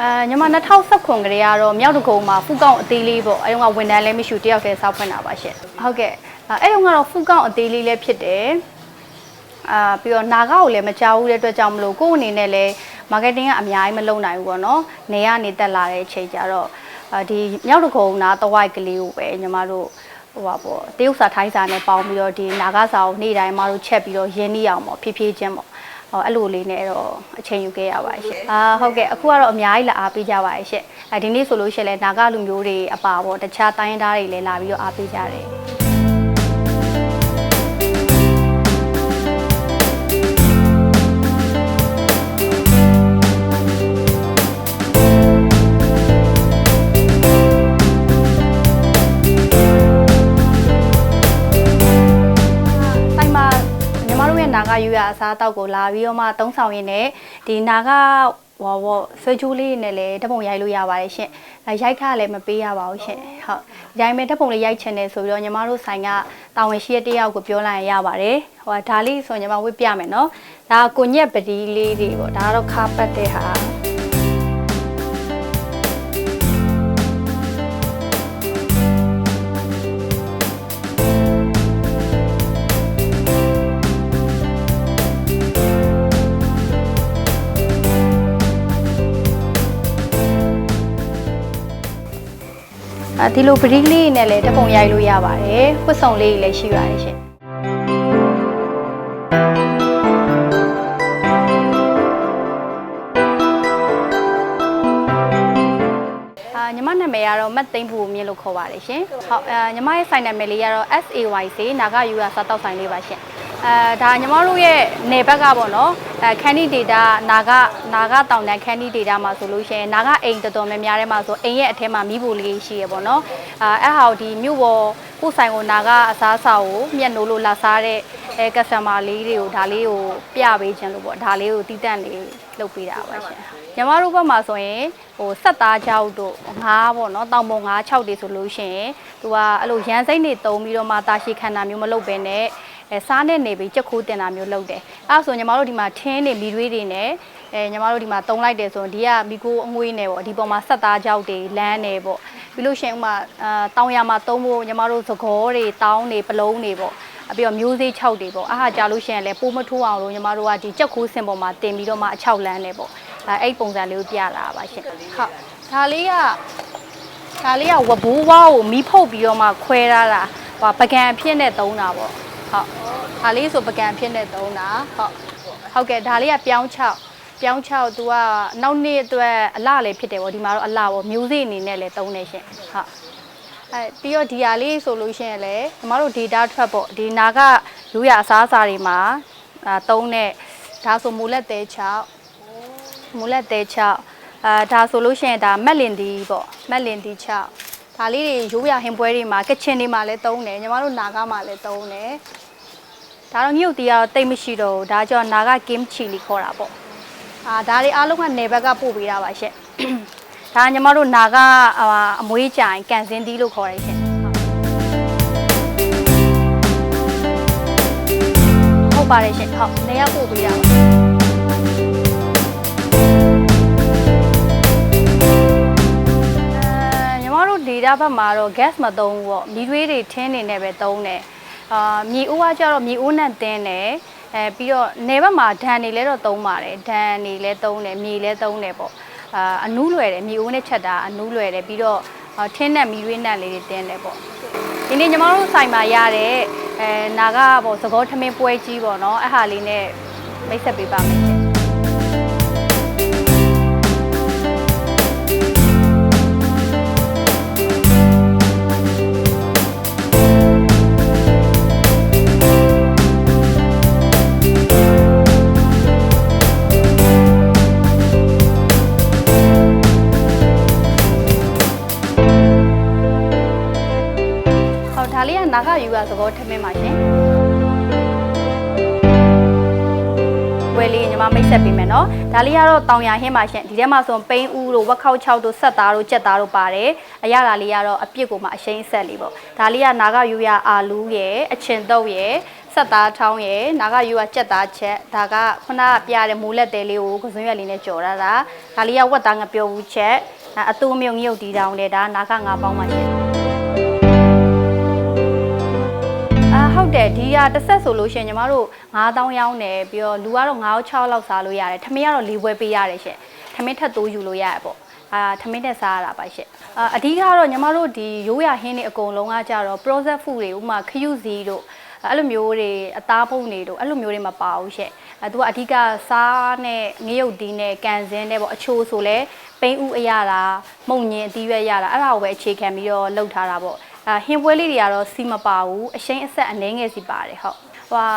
အာညီမ2019ခုကလေးကတော့မြောက်တကုံမှာဖူကောင်းအသေးလေးပေါ့အဲတုန်းကဝန်ထမ်းလည်းမရှိဘူးတယောက်တည်းစောက်ဖွင့်တာပါရှင်ဟုတ်ကဲ့အဲတုန်းကတော့ဖူကောင်းအသေးလေးလည်းဖြစ်တယ်အာပြီးတော့နာဂကိုလည်းမကြောက်ဘူးတဲ့အတွက်ကြောင့်မလို့ကိုယ့်အနေနဲ့လည်း marketing ကအများကြီးမလုပ်နိုင်ဘူးပေါ့နော်နေရနေတက်လာတဲ့အချိန်ကျတော့အာဒီမြောက်တကုံနာတဝိုက်ကလေးကိုပဲညီမတို့ဟိုပါပေါ့တရုတ်စာထိုင်းစာနဲ့ပေါင်းပြီးတော့ဒီနာဂစာကိုနေ့တိုင်းမတို့ချက်ပြီးတော့ရင်းနှီးအောင်ပေါ့ဖြည်းဖြည်းချင်းပေါ့ ဟောအဲ့လိုလေးနဲ့တော့အချိန်ယူခဲ့ရပါရှင့်အာဟုတ်ကဲ့အခုကတော့အများကြီးလာအားပေးကြပါရဲ့ရှင့်အဲဒီနေ့ဆိုလို့ရှိရင်လည်းနာဂလူမျိုးတွေအပါပေါ့တခြားတိုင်းသားတွေလည်းလာပြီးတော့အားပေးကြတယ် ယူရအစားအသောက်ကိုလာပြီးတော့မှတုံးဆောင်ရင်းနဲ့ဒီနာဂဟောဘောဆွဲချိုးလေးနဲ့လည်းဓပုံရိုက်လို့ရပါတယ်ရှင်။အဲရိုက်ခါလည်းမပေးရပါဘူးရှင်။ဟုတ်။ဒီတိုင်းပဲဓပုံလေးရိုက်ချင်တယ်ဆိုပြီးတော့ညီမတို့ဆိုင်ကတာဝန်ရှိတဲ့တယောက်ကိုပြောလိုက်ရင်ရပါတယ်။ဟိုဒါလေးဆိုညီမဝတ်ပြမယ်နော်။ဒါကကိုညက်ပဒီလေးတွေပေါ့။ဒါကတော့ခါပတ်တဲ့ဟာ။ အဲဒီလိုပရိကလေးနဲ့လည်းတပုံရိုက်လို့ရပါတယ်။ဝတ်စုံလေးတွေလည်းရှိပါတယ်ရှင်။အာညီမနာမည်ကတော့မတ်သိန်းဘူမြင့်လို့ခေါ်ပါတယ်ရှင်။ဟုတ်အာညီမရဲ့ဆိုင်နာမည်လေးကတော့ SAYC နာဂယူရစားတောက်ဆိုင်လေးပါရှင်။အဲဒါညီမတို့ရဲ့နေဘက်ကပေါ့နော် အဲခန်းဒီဒေတာနာဂနာဂတောင်တန်းခန်းဒီဒေတာမှာဆိုလို့ရှိရင်နာဂအိမ်တော်တော်များများထဲမှာဆိုအိမ်ရဲ့အထက်မှာမိဖို့လေးရှိရပေါ့နော်အဲအဲ့ဟာကိုဒီမြို့ပေါ်ကိုယ်ဆိုင်ကိုနာဂအစားအစာကိုမျက်နှိုးလို့လာစားတဲ့အဲကစတမာလေးတွေကိုဒါလေးကိုပြပေးခြင်းလို့ပေါ့ဒါလေးကိုတီးတန့်လေးလုပ်ပေးတာပါရှင်ညီမတို့ဘက်မှာဆိုရင်ဟိုဆက်သားကြောက်တို့ငါးပေါ့နော်တောင်ပုံငါး6တွေဆိုလို့ရှိရင်သူကအဲ့လိုရန်စိမ့်တွေတုံးပြီးတော့မှတာရှိခန္ဓာမျိုးမလုပ်ဘဲနဲ့ အဲစားနဲ့နေပြီးကြက်ခိုးတင်တာမျိုးလုပ်တယ်အဲ့ဒါဆိုညီမတို့ဒီမှာထင်းတွေမီရွေးတွေနဲ့အဲညီမတို့ဒီမှာတုံးလိုက်တယ်ဆိုရင်ဒီကမီကိုအငွေးနဲ့ပေါ့ဒီပေါ်မှာဆက်သားကြောက်တွေလမ်းနေပေါ့ပြီးလို့ရှိရင်ဥမာအာတောင်ရမှာတုံးဖို့ညီမတို့သကောတွေတောင်းတွေပလုံးတွေပေါ့အပြီးတော့မျိုးစေး6တွေပေါ့အားဟာကြာလို့ရှိရင်လည်းပိုးမထိုးအောင်လို့ညီမတို့ကဒီကြက်ခိုးစင်ပေါ်မှာတင်ပြီးတော့မှအချောက်လန်းနေပေါ့အဲအဲ့ပုံစံလေးကိုပြလာပါရှင်ဟုတ်ဒါလေးကဒါလေးကဝဘိုးဝါးကိုမီးဖုတ်ပြီးတော့မှခွဲထားတာဟိုပကံအဖြစ်နဲ့သုံးတာပေါ့ ဟုတ်ဒါလေးဆိုပကံအဖြစ်နဲ့သုံးတာဟုတ်ဟုတ်ကဲ့ဒါလေးကပြောင်းချောက်ပြောင်းချောက် तू ကနောက်နေ့အတွက်အလှလည်းဖြစ်တယ်ပေါ့ဒီမှာတော့အလှပေါ့မျိုးစေ့အနေနဲ့လည်းသုံးနေရှင်ဟုတ်အဲပြီးတော့ဒီဟာလေးဆိုလို့ရှိရင်လည်းကျမတို့ data ထွက်ပေါ့ဒီနာကလူရအစားအစာတွေမှာအာတုံးတဲ့ဒါဆိုမူလက်သေးချောက်မူလက်သေးချောက်အာဒါဆိုလို့ရှိရင်ဒါမက်လင်ဒီပေါ့မက်လင်ဒီချောက်ဒါလေးတွေရိုးရဟင်ပွဲတွေမှာကချင်တွေမှာလည်းတုံးတယ်ညီမတို့နာကမှာလည်းတုံးတယ် ဒါတော့မြုပ်တီကတော့တိတ်မရှိတော့ဘူးဒါကြောင့်နာကကင်းချီလီခေါ်တာပေါ့အာဒါတွေအားလုံးကနေဘက်ကပို့ပေးတာပါရှင့်ဒါညီမတို့နာကအမွေးကြိုင်ကန်စင်းသီးလို့ခေါ်ရရှင်ဟုတ်ပါတယ်ရှင်ဟုတ်နေရောက်ပို့ပေးရပါအဲညီမတို့ဒေတာဘက်မှာတော့ gas မသုံးဘူးပေါ့မီးသွေးတွေထင်းနေနဲ့ပဲသုံးတယ် အာမြေအိုးကကျတော့မြေအိုးနဲ့တင်းတယ်အဲပြီးတော့နေဘက်မှာဓာန်တွေလည်းတော့သုံးပါတယ်ဓာန်တွေလည်းသုံးတယ်မြေလည်းသုံးတယ်ပေါ့အာအနူးလွယ်တယ်မြေအိုးနဲ့ချက်တာအနူးလွယ်တယ်ပြီးတော့အာထင်းနဲ့မီရွေးနဲ့လေးတွေတင်းတယ်ပေါ့ဒီနေ့ညီမတို့ဆိုင်မှာရတဲ့အဲနာကပေါ့သကောထမင်းပွဲကြီးပေါ့နော်အဲ့ဟာလေးနဲ့မိတ်ဆက်ပေးပါမယ် လေးကနာကယူရသကောထမင်းပါရှင်ဝယ်လေးညီမမိတ်ဆက်ပေးမယ်နော်ဒါလေးကတော့တောင်ရဟင်းပါရှင်ဒီထဲမှာဆိုပိန်းဦးတို့ဝက်ခောက်6တို့ဆက်သားတို့ကြက်သားတို့ပါတယ်အရသာလေးကတော့အပြစ်ကိုမှအရှိန်ဆက်လေးပေါ့ဒါလေးကနာကယူရအာလူးရယ်အချင်တုပ်ရယ်ဆက်သားထောင်းရယ်နာကယူကကြက်သားချက်ဒါကခုနကပြရတဲ့မူလက်တဲလေးကိုကစွန်းရွက်လေးနဲ့ကြော်ရတာဒါလေးကဝက်သားငပြောဘူးချက်အတူမြုံမြုပ်တီတောင်းလေဒါနာကငါပေါင်းပါရှင် ဟုတ်တယ်ဒီကတစ်ဆက်ဆိုလို့ရှိရင်ညီမတို့9000ရောင်းတယ်ပြီးတော့လူကတော့9 6လောက်စားလို့ရတယ်ထမင်းကတော့၄ဘွဲပေးရတယ်ရှင်ထမင်းထက်တိုးယူလို့ရတယ်ပေါ့အာထမင်းနဲ့စားရတာပါရှင်အာအဓိကတော့ညီမတို့ဒီရိုးရဟင်းတွေအကုန်လုံးကကြတော့ process food တွေဥပမာခရုစီတို့အဲ့လိုမျိုးတွေအသားပုံတွေတို့အဲ့လိုမျိုးတွေမပါဘူးရှင့်အဲသူကအဓိကစားနဲ့ငရုတ်တီးနဲ့ကန်စင်းနဲ့ပေါ့အချိုးဆိုလဲပိန်းဥအရတာမုံညင်အသီးရွက်ရတာအဲ့ဒါကိုပဲအခြေခံပြီးတော့လှုပ်ထားတာပေါ့ အဲဟင်းပွဲလေးတွေကတော့စီမပါဘူးအရှိန်အဆက်အနှဲငယ်စီပါတယ်ဟုတ်ဟို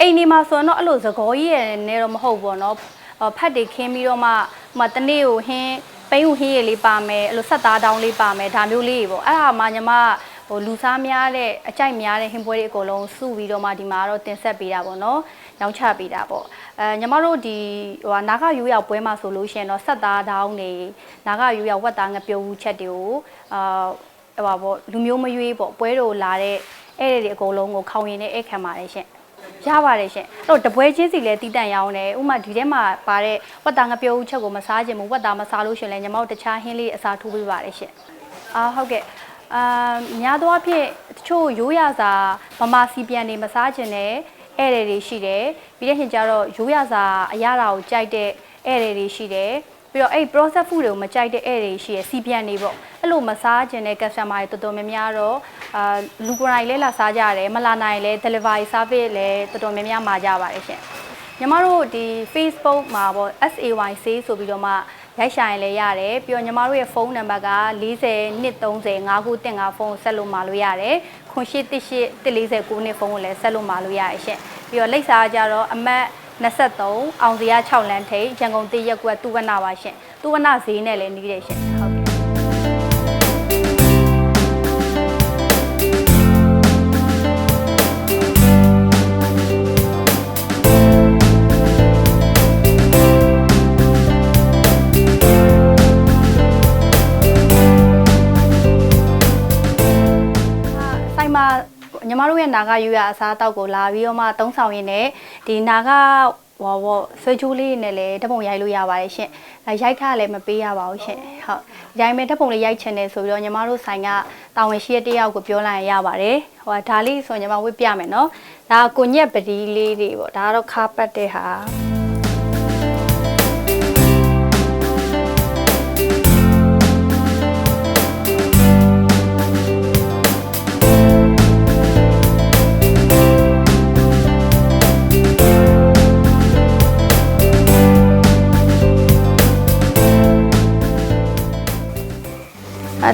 အိမ်ဒီမှာဆိုရင်တော့အဲ့လိုသကောကြီးရယ်နဲ့တော့မဟုတ်ဘူးပေါ့နော်ဖတ်တွေခင်းပြီးတော့မှဟိုတနေ့ကိုဟင်းပိန်းဥဟင်းရည်လေးပါမယ်အဲ့လိုဆက်သားတောင်းလေးပါမယ်ဒါမျိုးလေးတွေပေါ့အဲ့ဒါမှညီမဟိုလူစားများတဲ့အကြိုက်များတဲ့ဟင်းပွဲတွေအကုန်လုံးစုပြီးတော့မှဒီမှာတော့တင်ဆက်ပေးတာပေါ့နော်ရောင်းချပေးတာပေါ့အဲညီမတို့ဒီဟိုနာဂယူရောက်ပွဲမှာဆိုလို့ရှိရင်တော့ဆက်သားတောင်းနေနာဂယူရောက်ဝက်သားငပြုံးချက်တွေကိုအာ ဟိုပါပေါ့လူမျိုးမရွေးပေါ့ပွဲတော်လာတဲ့အဲ့ဒီတွေအကုန်လုံးကိုခေါင်ရင်နဲ့အဲ့ခံပါတယ်ရှင်ရပါတယ်ရှင်အဲ့တော့တပွဲချင်းစီလဲတီးတန့်ရောင်းတယ်ဥမာဒီထဲမှာပါတဲ့ဝက်သားငပြုံးချက်ကိုမစားခြင်းဘူးဝက်သားမစားလို့ရှင်လဲညီမတို့တခြားဟင်းလေးအစားထိုးပေးပါတယ်ရှင်အာဟုတ်ကဲ့အာများသောအားဖြင့်တချို့ရိုးရစာမမစီပြန်နေမစားခြင်းနဲ့ဧည့်သည်တွေရှိတယ်ပြီးတဲ့ချိန်ကျတော့ရိုးရစာအရသာကိုကြိုက်တဲ့ဧည့်သည်တွေရှိတယ် ပြီးတော့အဲ့ process food တွေကိုမကြိုက်တဲ့ဧည့်သည်ရှိရစီပြန်နေပေါ့အဲ့လိုမစားခြင်းတဲ့ customer တွေတော်တော်များများတော့အာလူကိုယ်တိုင်လဲလာစားကြတယ်မလာနိုင်လဲ delivery service လဲတော်တော်များများมาကြပါတယ်ရှင်ညီမတို့ဒီ Facebook မှာပေါ့ SAY Sale ဆိုပြီးတော့မှရိုက်ရှာရင်လည်းရတယ်ပြီးတော့ညီမတို့ရဲ့ဖုန်းနံပါတ်က40 230 5915ဖုန်းကိုဆက်လို့မှာလို့ရတယ်ခွန်ရှိ18 149နှစ်ဖုန်းကိုလည်းဆက်လို့မှာလို့ရတယ်ရှင်ပြီးတော့လိပ်စာကကြတော့အမတ် 23အောင်စရာ6လမ်းထိပ်ရန်ကုန်တရက်ကွက်တူဝနပါရှင်တူဝနဈေးနဲ့လည်းနေတယ်ရှင်ဟုတ်ကဲ့ဆိုင် တို့ရဲ့နာဂယူရအစားအသောက်ကိုလာပြီးတော့မှတုံးဆောင်ရင်းနဲ့ဒီနာဂဟောဘောဆွေချိုးလေးနဲ့လည်းဓပုံရိုက်လို့ရပါတယ်ရှင်အဲရိုက်ထားလည်းမပေးရပါဘူးရှင်ဟုတ်ဒီတိုင်းပဲဓပုံလေးရိုက်ချင်တယ်ဆိုပြီးတော့ညီမတို့ဆိုင်ကတာဝန်ရှိတဲ့တယောက်ကိုပြောလိုက်ရရပါတယ်ဟိုဒါလေးဆိုညီမဝစ်ပြမယ်နော်ဒါကကိုညက်ပဒီလေးတွေပေါ့ဒါကတော့ခါပတ်တဲ့ဟာ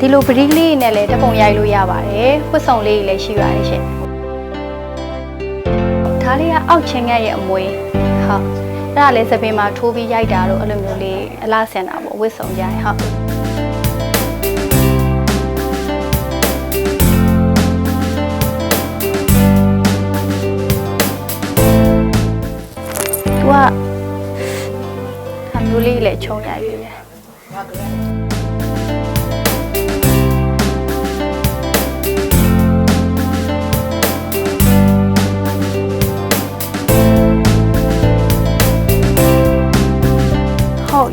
ဒီလိုပဒီလေးနဲ့လည်းဓပုံရိုက်လို့ရပါတယ်ဖွတ်ဆောင်လေးတွေလည်းရှိပါတယ်ရှင်ဒါလေးကအောက်ချင်းငက်ရဲ့အမွေဟုတ်အဲ့ဒါလည်းစပင်မှာထိုးပြီးရိုက်တာတော့အဲ့လိုမျိုးလေးအလားဆင်တာပေါ့ဝစ်ဆောင်ကြရင်ဟုတ်သူကအမျိုးလေးလည်းခြုံရိုက်ပြီးပဲဟုတ်ရောင်းတော့မယ်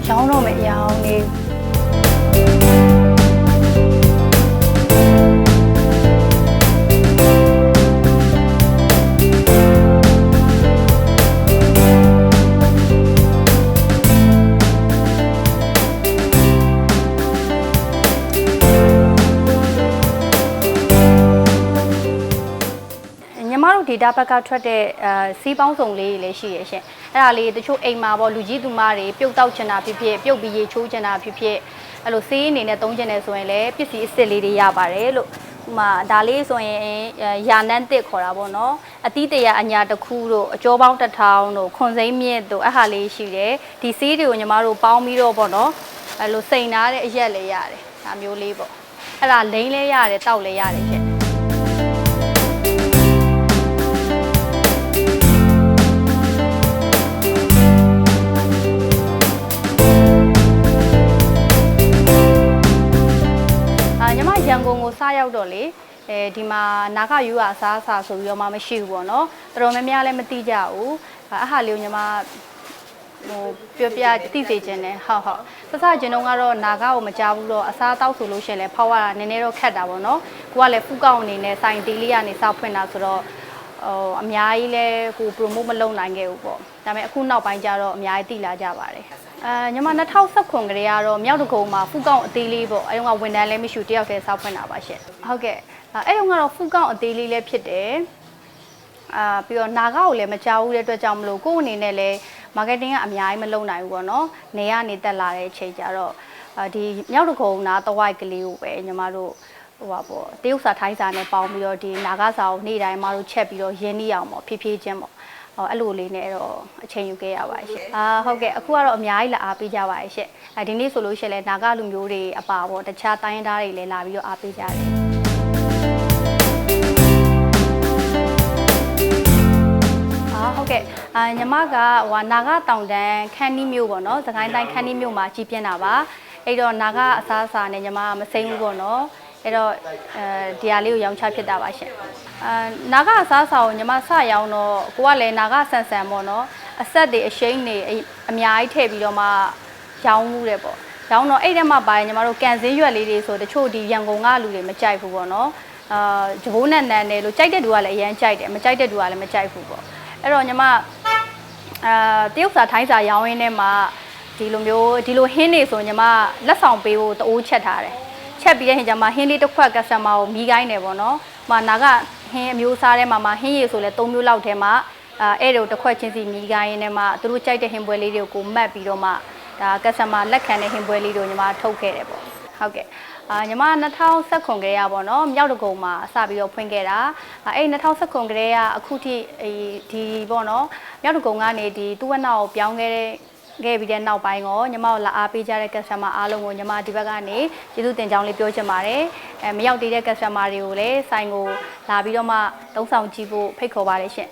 ရောင်းနေညီမ တို့ data ဘက်ကထွက်တဲ့အဲစီးပေါင်းစုံလေးတွေလည်းရှိရရှင်အဲ့ဒါလေးတချို့အိမ်မှာပေါ့လူကြီးသူမတွေပြုတ်တောက်ချင်တာဖြစ်ဖြစ်ပြုတ်ပြီးရေချိုးချင်တာဖြစ်ဖြစ်အဲ့လိုစေးအနေနဲ့သုံးချင်တယ်ဆိုရင်လည်းပစ္စည်းအစ်စ်လေးတွေရပါတယ်လို့ဥမာဒါလေးဆိုရင်ယာနန်းတစ်ခေါ်တာပေါ့နော်အသီးတရာအညာတစ်ခုတို့အကျော်ပေါင်းတစ်ထောင်တို့ခွန်စိမ့်မြင့်တို့အဲ့ဟာလေးရှိတယ်ဒီစေးတွေကိုညီမတို့ပေါင်းပြီးတော့ပေါ့နော်အဲ့လိုစိန်ထားတဲ့အရက်လေးရတယ်ဒါမျိုးလေးပေါ့အဲ့ဒါလိမ့်လေးရတယ်တောက်လေးရတယ်ရှင် ရန်ကုန်ကိုစရောက်တော့လေအဲဒီမှာနာခယူရအစားအစာဆိုပြီးတော့မှမရှိဘူးပေါ့နော်တော်တော်များများလည်းမသိကြဘူးအဟာလေးကိုညီမဟိုပြောပြသိစေခြင်းနဲ့ဟုတ်ဟုတ်စစကျင်တော့ကတော့နာခကိုမကြဘူးတော့အစားတောက်ဆိုလို့ရှရင်လဲဖောက်ရတာနည်းနည်းတော့ခက်တာပေါ့နော်ကိုကလည်းဖူးကောက်အနေနဲ့စိုင်တီးလေးကနေစောက်ဖွင့်တာဆိုတော့ ဟိုအများကြီးလဲကို promote မလုပ်နိုင်ခဲ့ဘူးပေါ့ဒါပေမဲ့အခုနောက်ပိုင်းကျတော့အများကြီးတည်လာကြပါတယ်အဲညီမ2019ခုကလေးကတော့မြောက်တကုံမှာဖူးကောက်အသေးလေးပေါ့အဲတုန်းကဝန်တန်းလည်းမရှိဘူးတယောက်တည်းစောက်ဖွင့်တာပါရှင့်ဟုတ်ကဲ့အဲတုန်းကတော့ဖူးကောက်အသေးလေးလည်းဖြစ်တယ်အာပြီးတော့နာဂကိုလည်းမကြောက်ဘူးတဲ့အတွက်ကြောင့်မလို့ကိုယ့်အနေနဲ့လည်း marketing ကအများကြီးမလုပ်နိုင်ဘူးပေါ့နော်နေရနေတက်လာတဲ့အချိန်ကျတော့အာဒီမြောက်တကုံနာတဝိုက်ကလေးကိုပဲညီမတို့ ဟိုပါပေါ့တရုတ်စာထိုင်းစာနဲ့ပေါင်းပြီးတော့ဒီနာဂစာကိုနေ့တိုင်းမတို့ချက်ပြီးတော့ရင်းနှီးအောင်ပေါ့ဖြည်းဖြည်းချင်းပေါ့ဟောအဲ့လိုလေးနဲ့တော့အချိန်ယူခဲ့ရပါတယ်ရှင့်အာဟုတ်ကဲ့အခုကတော့အများကြီးလာအားပေးကြပါတယ်ရှင့်အဲဒီနေ့ဆိုလို့ရှိရင်လည်းနာဂလူမျိုးတွေအပါပေါ့တခြားတိုင်းရင်းသားတွေလည်းလာပြီးတော့အားပေးကြတယ်အာဟုတ်ကဲ့အာညီမကဟိုနာဂတောင်တန်းခန်းနီးမျိုးပေါ့နော်သခိုင်းတိုင်းခန်းနီးမျိုးမှာကြီးပြင်းတာပါအဲ့တော့နာဂအစားအစာနဲ့ညီမကမစိမ့်ဘူးပေါ့နော် အဲ့တော့အဲဒီဟာလေးကိုရောင်းချဖြစ်တာပါရှင်အာနာဂအစားအစာကိုညီမစရောင်းတော့ကိုကလည်းနာဂဆန်ဆန်ပေါ့နော်အဆက်တွေအရှိန်တွေအအများကြီးထည့်ပြီးတော့မှရောင်းမှုတယ်ပေါ့ရောင်းတော့အဲ့ထဲမှာပါရင်ညီမတို့ကန်စင်းရွက်လေးတွေဆိုတချို့ဒီရန်ကုန်ကလူတွေမကြိုက်ဘူးပေါ့နော်အာဂျဘိုးနဲ့နန်းတယ်လို့ကြိုက်တဲ့သူကလည်းအရင်ကြိုက်တယ်မကြိုက်တဲ့သူကလည်းမကြိုက်ဘူးပေါ့အဲ့တော့ညီမအာတရုတ်စာထိုင်းစာရောင်းရင်းထဲမှာဒီလိုမျိုးဒီလိုဟင်းနေဆိုညီမလက်ဆောင်ပေးဖို့တအိုးချက်ထားတယ် ချက်ပြီးတဲ့ဟင်ကျမှဟင်းလေးတစ်ခွက်ကစတမာကိုမီးကိုင်းတယ်ပေါ့နော်။မှာနာကဟင်းအမျိုးအစားထဲမှာမှာဟင်းရည်ဆိုလဲ၃မျိုးလောက်ထဲမှာအဲအဲ့တို့တစ်ခွက်ချင်းစီမီးကိုင်းရင်းနဲ့မှသူတို့ကြိုက်တဲ့ဟင်းပွဲလေးတွေကိုကိုမတ်ပြီးတော့မှဒါကစတမာလက်ခံတဲ့ဟင်းပွဲလေးတွေကိုညီမထုတ်ခဲ့တယ်ပေါ့။ဟုတ်ကဲ့အာညီမ2019ခုကလေးရပါတော့မြောက်တကုံမှာစပြီးတော့ဖွင့်ခဲ့တာအဲ့2019ခုကလေးကအခုထိဒီပေါ့နော်မြောက်တကုံကနေဒီတူဝက်နာကိုပြောင်းခဲ့တဲ့ ခဲ့ပြီးတဲ့နောက်ပိုင်းကိုညီမတို့လာအားပေးကြတဲ့ customer အားလုံးကိုညီမဒီဘက်ကနေကျေးဇူးတင်ကြောင်းလေးပြောချင်ပါတယ်အဲမရောက်သေးတဲ့ customer တွေကိုလည်းဆိုင်ကိုလာပြီးတော့မှတုံးဆောင်ကြည့်ဖို့ဖိတ်ခေါ်ပါတယ်ရှင်